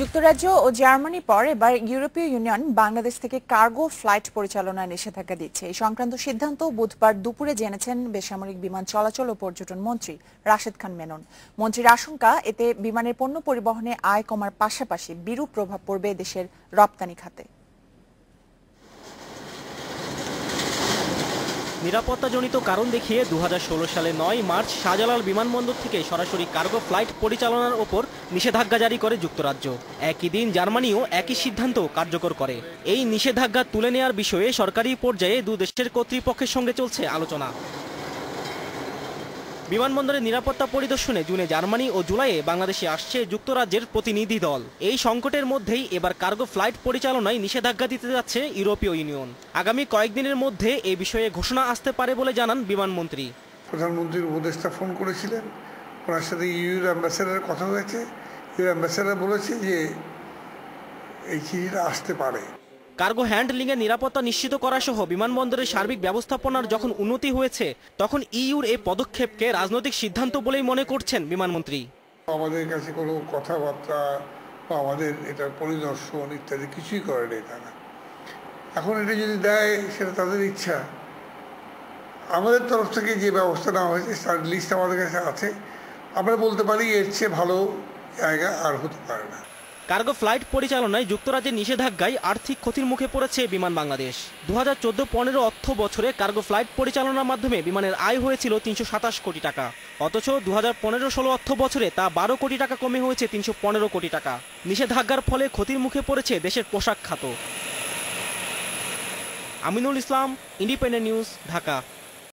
যুক্তরাজ্য ও জার্মানি পর এবার ইউরোপীয় ইউনিয়ন বাংলাদেশ থেকে কার্গো ফ্লাইট পরিচালনায় নিষেধাজ্ঞা দিচ্ছে। এই সংক্রান্ত সিদ্ধান্ত বুধবার দুপুরে জেনেছেন বেসামরিক বিমান চলাচল ও পর্যটন মন্ত্রী রাশেদ খান মেনন। মন্ত্রীর আশঙ্কা, এতে বিমানের পণ্য পরিবহনে আয় কমার পাশাপাশি বিরূপ প্রভাব পড়বে দেশের রপ্তানি খাতে। নিরাপত্তাজনিত কারণ দেখিয়ে দু হাজার ষোলো সালে নয় মার্চ শাহজালাল বিমানবন্দর থেকে সরাসরি কার্গো ফ্লাইট পরিচালনার ওপর নিষেধাজ্ঞা জারি করে যুক্তরাজ্য। একই দিন জার্মানিও একই সিদ্ধান্ত কার্যকর করে। এই নিষেধাজ্ঞা তুলে নেওয়ার বিষয়ে সরকারি পর্যায়ে দু দেশের কর্তৃপক্ষের সঙ্গে চলছে আলোচনা। বিমানবন্দরের নিরাপত্তা পরিদর্শনে জুনে জার্মানি ও জুলাইয়ে বাংলাদেশে আসছে যুক্তরাজ্যের প্রতিনিধি দল। এই সংকটের মধ্যেই এবার কার্গো ফ্লাইট পরিচালনায় নিষেধাজ্ঞা দিতে যাচ্ছে ইউরোপীয় ইউনিয়ন। আগামী কয়েকদিনের মধ্যে এই বিষয়ে ঘোষণা আসতে পারে বলে জানান বিমানমন্ত্রী। প্রধানমন্ত্রীর উপদেষ্টা ফোন করেছিলেন। ওনার সাথে ইউর অ্যাম্বাসেডারের কথা হয়েছে। ইউর অ্যাম্বাসেডার বলেছে যে এই চিঠিটা আসতে পারে। কার্গো হ্যান্ডলিংয়ের নিরাপত্তা নিশ্চিত করা সহ বিমানবন্দরের সার্বিক ব্যবস্থাপনার যখন উন্নতি হয়েছে, তখন ইইউর এই পদক্ষেপকে রাজনৈতিক সিদ্ধান্ত বলেই মনে করছেন বিমানমন্ত্রী। আমাদের কাছে কোনো কথাবার্তা বা আমাদের এটার পরিদর্শন ইত্যাদি কিছুই করেনি তারা। এখন এটা যদি দেয়, সেটা তাদের ইচ্ছা। আমাদের তরফ থেকে যে ব্যবস্থা নেওয়া হয়েছে, তার লিস্ট আমাদের কাছে আছে। আমরা বলতে পারি এর চেয়ে ভালো জায়গা আর হতে পারে না। কার্গো ফ্লাইট পরিচালনায় যুক্তরাজ্যের নিষেধাজ্ঞায় আর্থিক ক্ষতির মুখে পড়েছে বিমান বাংলাদেশ। দু হাজার চোদ্দ পনেরো অর্থ বছরে কার্গো ফ্লাইট পরিচালনার মাধ্যমে বিমানের আয় হয়েছিল তিনশো সাতাশ কোটি টাকা। অথচ দু হাজার পনেরো ষোলো অর্থ বছরে তা বারো কোটি টাকা কমে হয়েছে তিনশো পনেরো কোটি টাকা। নিষেধাজ্ঞার ফলে ক্ষতির মুখে পড়েছে দেশের পোশাক খাত। Aminul Islam Independent News Dhaka.